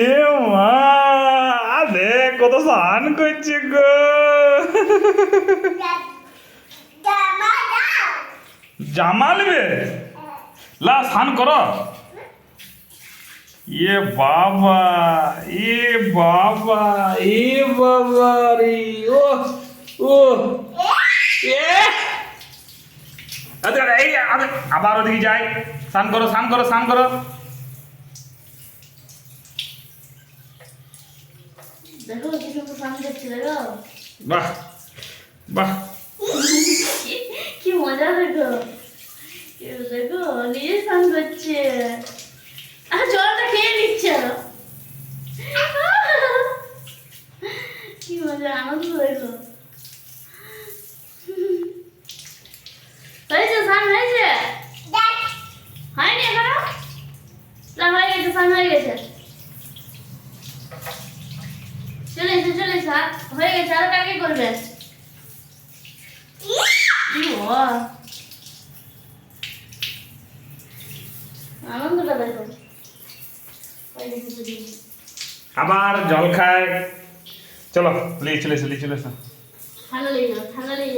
এ মা দেখ কত স্নান করছে গো। জামা নেবে? লা স্নান করো। এ বাবা এ বাবা এ বাবা রে, ও ও। এ? আরে এই আবার ওদিকে যাই। স্নান করো স্নান করো স্নান করো। দেখো কি সুন্দর দেখো। বাহ বাহ। কি মজা দেখো। দেখো নিজে স্নান করছে। আর জলটা খেয়ে নিচ্ছে কি মজা আনন্দ দেখো। হয়েছে স্নান হয়েছে? হয়নি এখনও? না হয়ে গেছে স্নান হয়ে গেছে। চলে এসে চলে হয়ে গেছে আর কাকে করবে? কি আনন্দটা আবার জল খায়। চলো লিয়ে চলে এসো লিয়ে চলে এসো। ঠান্ডা লেগে যাবে ঠান্ডা লেগে